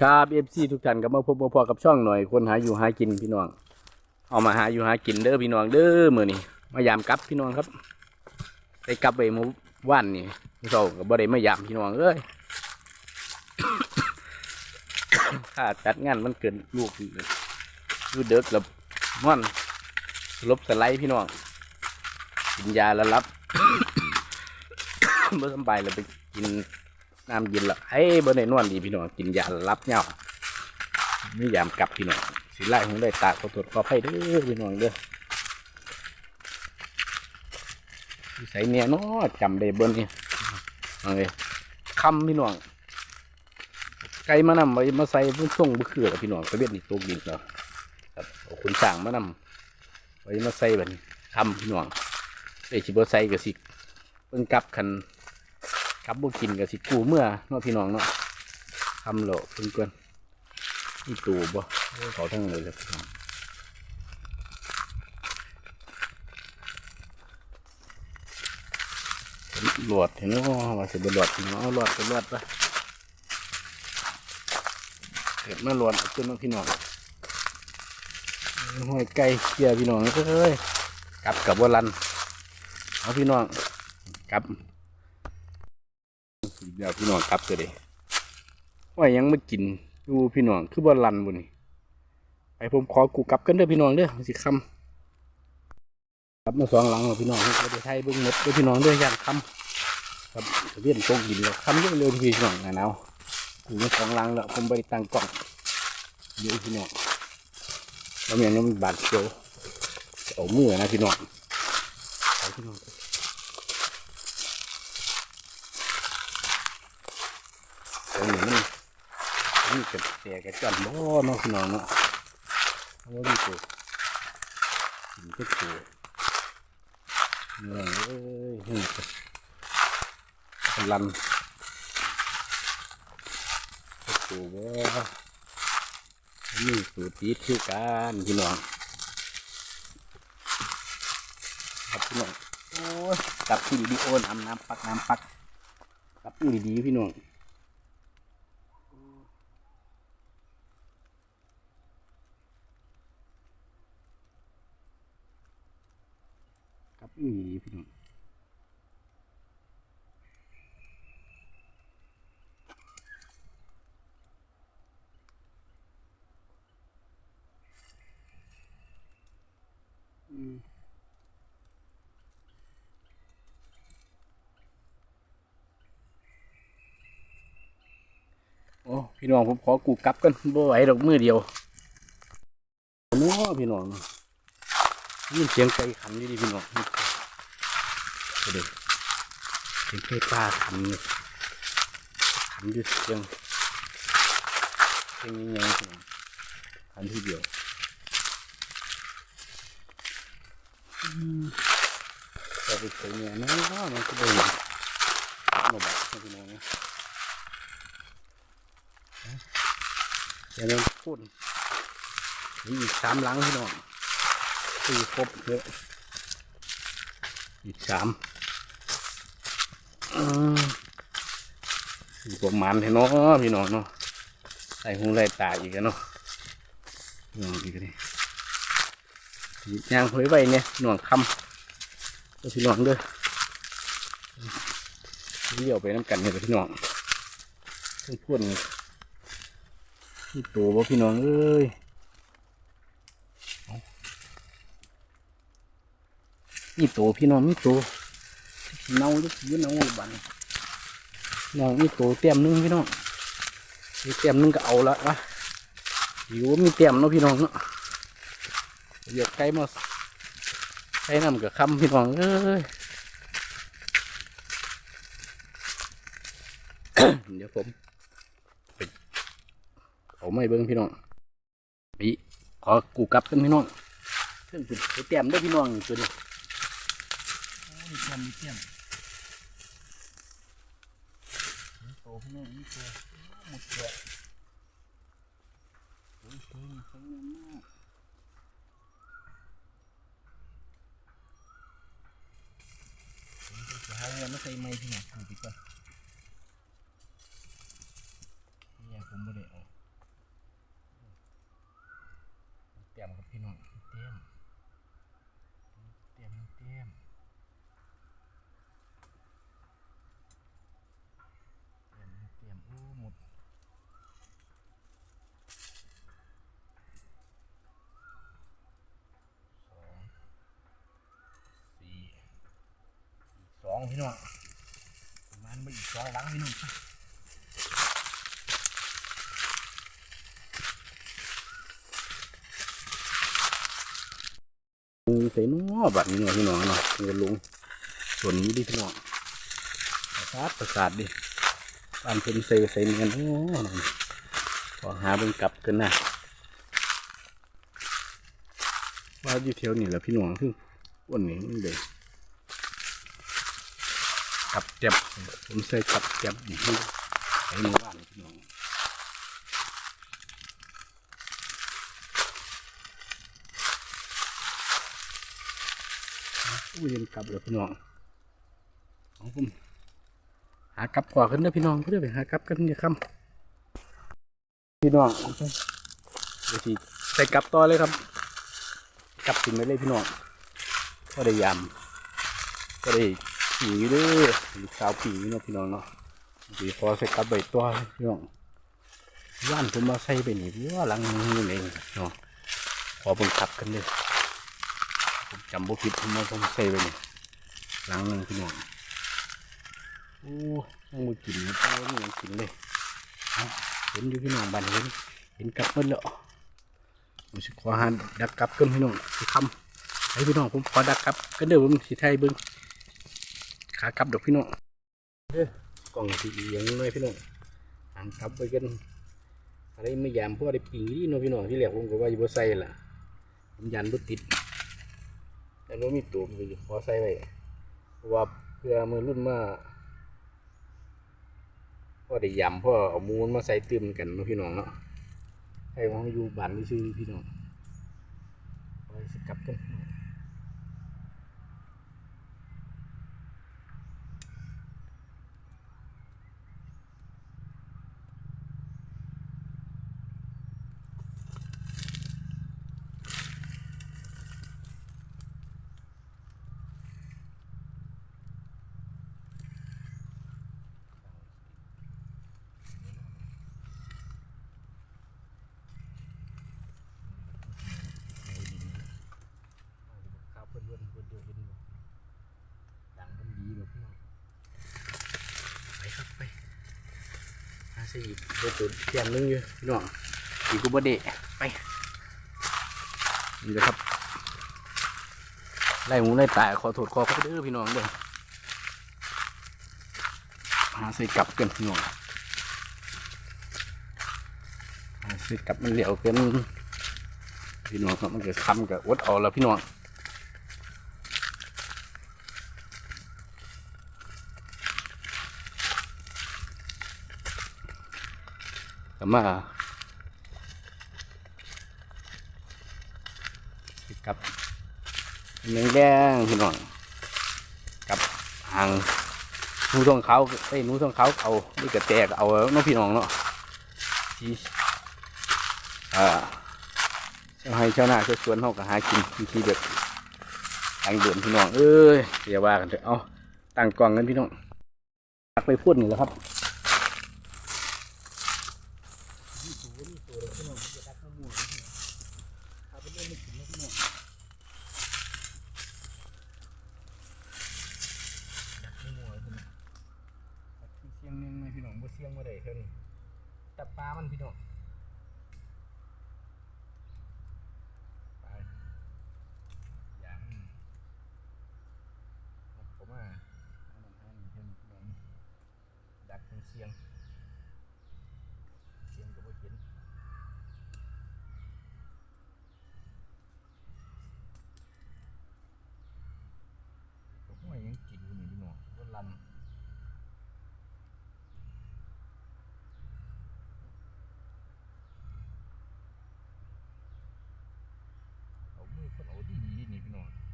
ครับเอฟซีทุกท่านก็มาพบมาพอกับช่องหน่อย คนหาอยู่หากินพี่น้อง เอามาหาอยู่หากินเด้อพี่น้องเด้อมือนี้มายามกลับพี่น้องครับไปกลับไปมื่อวานนี่มื้อเช้าก็บ่ได้มายามพี่น้องเอ้ยค่าจัดงานมันเกินลูกอยู่เด็กแล้วมันลบสไลด์พี่น้องกินยาแล้วรับเมื่อสบายแล้วไปกิน น้ำเย็นละไอ้บ่ได้นอนดีพี่น้องกินยาลับเงาไม่ยามกลับพี่น้องสิไล่หงได้ตาขอตรวจขอไพ่เด้อพี่น้องเด้อใส่เนี่ยเนาะจำได้เบิ้ลนี่เอาเลยคำพี่น้องไก่มานำไว้มาใส่พุ่งส่งบุคือพี่น้องตะเบียนนี่ตกดินเนาะครับเอาคุณสั่งมานำไว้มาใส่แบัดนคำพี่น้องได้ชิบใส่กับสิเพิ่งกลับคัน กับบุกินกับสิกูเมื่อเนาะพี่น้องเนาะคำโหลเพิ่งกวนนี่ตูบ่โอ้เขาทั้งเลยเลยพี่น้องหลวดเห็นไหมว่าสิบหลวดพี่น้องเอาหลวดไปหลวดไปเกิดมาหลวนเอาขึ้นมาพี่น้องห้อยไก่เกียพี่น้องเอ้ยกลับกับวัลันเอาพี่น้องกลับ เดี๋ยวพี่น้องกลับก็ได้ว่ายังไม่กินดูพี่น้องคือวัลันบุนี่ไปผมขอกูกลับกันเด้อพี่น้องเด้อสิคำกลับมาสองหลังแล้วพี่น้องก็ได้ไทยเบิ้งหมดเด้อพี่น้องเด้อย่านคำครับทะเบียนตรงกินแล้วคำเยอะเร็วพี่น้องหนาหนาวอยู่ในสองหลังแล้วผมบริตังกล่องเยอะพี่น้องแล้วเมียนี่มันบาดเจียวเอามือนะพี่น้องพี่น้องเอาหนึ่งมัน นี่กระเสียกระจอนบ่เนาะพี่น้องเนาะเอาดีตัวกินทุกตัวเนื้อเอ้ยนี่กำลังสูว่านี่สูตรตีคือการพี่น้องครับพี่น้องโอ้ยกับที่ดีโอนน้ำน้ำปักน้ำปักกับที่ดีพี่น้อง กลับที่พี่น้องอืมโอ้ พี่น้องผมขอกูกลับกันบ่ไหวดอกมือเดียวโน้พี่น้อง ยินเสียงไก่ขันดีๆพี่น้อง เด็กเสียงไก่ปลาขันนี่ขันอยู่เสียงเสียงยังไงพี่น้องขันทีเดียวแต่ไปเคยเนี่ยนะว่ามันก็เลยมาบอกให้พี่น้องนะเดี๋ยวเราพูดมีอีกสามหลังพี่น้องสี่ครบเยอะ อีกสามอืมอีกประมาณเห็นเนาะพี่น้องเนาะใส่หูไล่ตาอีกแล้วเนาะน้องอีกเลยยางหอยไว้เนี่ยหน่วงคำพี่น้องเด้อเลี้ยวไปน้ำกันเนี่ยพี่น้องเพื่อนพูดนี่นตัวบ่พี่น้องเอ้ย นี่ตัวพี่น้องนี่ตัวเน่าจะยืนเน่าบันน้องนี่ตัวเต็มหนึงพี่น้องมีเต็มหนึงก็เอาละวะอยู่มีเต็มเนาะพี่น้องเนาะเดี๋ยวไกลมาใช้น้ำกับคำพี่น้องเอ้ยเดี๋ยวผมเอาไม่เบิ้งพี่น้องพี่ขอกูกลับกันพี่น้องเพิ่งไปเตียมได้พี่น้องตัวนี้ โอ้ยเตรียมเตรียมโตขึ้น้องนี่ตัวหมดเลยโอ้ยสวยสวยงามมากจะหาเงินมาใส่ไม้ที่ไหนถูกดีกว่าเนี่ยผมไม่ได้เอา องพี่น้องมันมาอีกสองหลังพี่น้องใส่น้อบัดนี้เนาะพี่น้องเนาะเงินลุงส่วนนี้ดิพี่น้องประสาทประสาทดิบ้านเพิ่นใส่ใส่เงินโอ้พอหาเบิ่งกลับกันนะว่าอยู่แถวนี้แหละพี่น้องคือวันนี้เลย กับเจ็บผมใส่กับเจ็บนี่ให้ใส่ในบ้านพี่น้องอู้ยยังกลับเลยพี่น้องของผมหากลับกว่ากันเด้อพี่น้องเพื่อไปหากลับกันเนี่ยครับพี่น้องเดี๋ยวสิใส่กลับต่อเลยครับ กลับถึงไปเลยพี่น้องก็ได้ยำก็ได้ ผีเด้อลูกสาวผีเนาะพี่น้องเนาะดีพอใส่กลับใบตัวเลยพี่น้องย่านผมมาใส่ไปนี่พี่ว่าหลังนี้เองเนาะขอเบิ่งขับกันเลยผมจำบ่ผิดผมมาผมใส่ไปนี่หลังนึงพี่น้องโอ้ยังมากินเลยเต้านี่ยังกินเลยเห็นอยู่พี่น้องบ้านเห็นเห็นกลับหมดแล้วผมสิขอหาดักกลับกันพี่น้องสิคำให้พี่น้องผมขอดักกลับกันเด้อผมสิไทยเบิ้ง ขากลับดอกพี่น้องเด้อกล่องสีเอียงหน่อยพี่น้องหางกลับไปกันอะไรไม่ยามเพราะได้ปีนี่เนาะพี่น้องที่แรกผมก็ว่าอยู่บ่ใส่ล่ะผมยันบ่ติดแต่ว่ามีตัวผมก็ขอใส่ไว้เพราะว่าเพื่อมือรุ่นมาพ่อได้ยำพราะเอามูลมาใส่เติมกันนะพี่น้องเนาะให้ของอยู่บ้านนี่ชื่อพี่น้องไปสกับกันข้าวเพิ่นเพิ่นเพิ่นเดียวเพิ่นอยู่ดังมันดีเลยพี่น้องไป ครับไปหาสิอีกเดี๋ยวตัวเตรียมนึงอยู่พี่น้องอีกกูบ่เดะไปนี่เลยครับไล่หมูไล่ตายขอโทษขอขอเด้อพี่น้องเด้อหาใส่กลับกันพี่น้องหาใส่กลับมันเหลียวเกินพี่น้องครับมันเกิดคำกับอดเอาแล้วพี่น้อง มากับแดงแดงพี่น้องกับหางนูทองเขาวเอ้นูทองเขาเอานี่กระแตกเอาเน้องพี่น้องเนาะที่อ่าชาวให้ชาวนาชาวสวนเขาก็หากินวิธีแบบทางเดินพี่น้องเอ้ยเดี๋ยว่ากันเถอะเอาตั้งกล่องกันพี่น้องตักไปพูดหนี่แหละครับ เสียงหนึงไหมพี่น้องบ่เสียงบ่ได้เท่านี้แต่ปลามัน พี่น้องปลาอย่างผมอะอันนั้นอันนี้เห็นพี่น้องดักเป็นเสียง เสียงก็บ่เห็นผมว่ายังกินอยู่นี่พี่น้องบ่ลัน เอามือค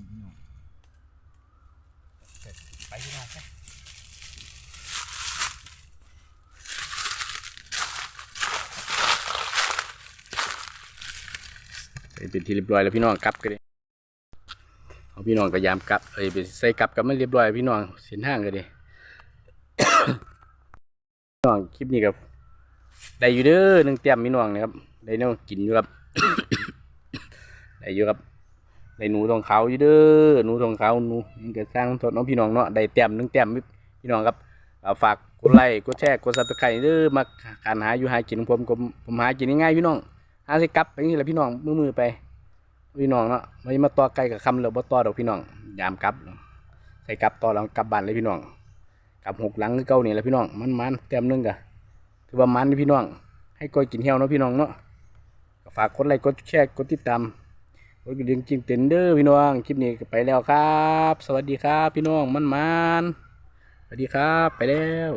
นี่พี่น้องไปพี่น้อครัเป็นที่เรียบร้อยแล้วพี่น้องกลับกันดิเอาพี่น้องก็ยามกลับเอ้ยไปใส่กลับกันไม่เรียบร้อยพี่น้องเส้นห้างกันดิพี่น้องคลิปนี้กับได้อยู่เด้อหนึ่งเตี้ยมพี่น้องนะครับได้เนางกินอยู่ครับได้อยู่ครับ ได้หนูทองเขาอยู่เด้อหนูทองเขาหนูนี่ก็สร้างทดน้องพี่น้องเนาะได้เตรียมหนึ่งเตรียมพี่น้องครับฝากกดไลค์กดแชร์กดซับสไครต์เด้อมาการหาอยู่หากินของผมผมผมหากินง่ายๆพี่น้องหาสิกับไปนี่แหละพี่น้องมือมือไป พี่น้องเนาะไม่มาต่อไกลกับคำเลยบ่ต่อดอกพี่น้องยามกับใส่กับต่อแล้วกับบ้านเลยพี่น้องกับหกหลังเก่านี่แหละพี่น้องมันมันเต็มหนึงกะถือว่ามันนี่พี่น้อง ให้ก้อยกินเหี่ยวเนาะพี่น้องเนาะฝากกดไลค์กดแชร์กดติดตาม ดกระดิ่งจริงเต็นเด้อพี่น้อง คลิปนี้ไปแล้วครับ สวัสดีครับ พี่น้องมันมันสวัสดีครับ ไปแล้ว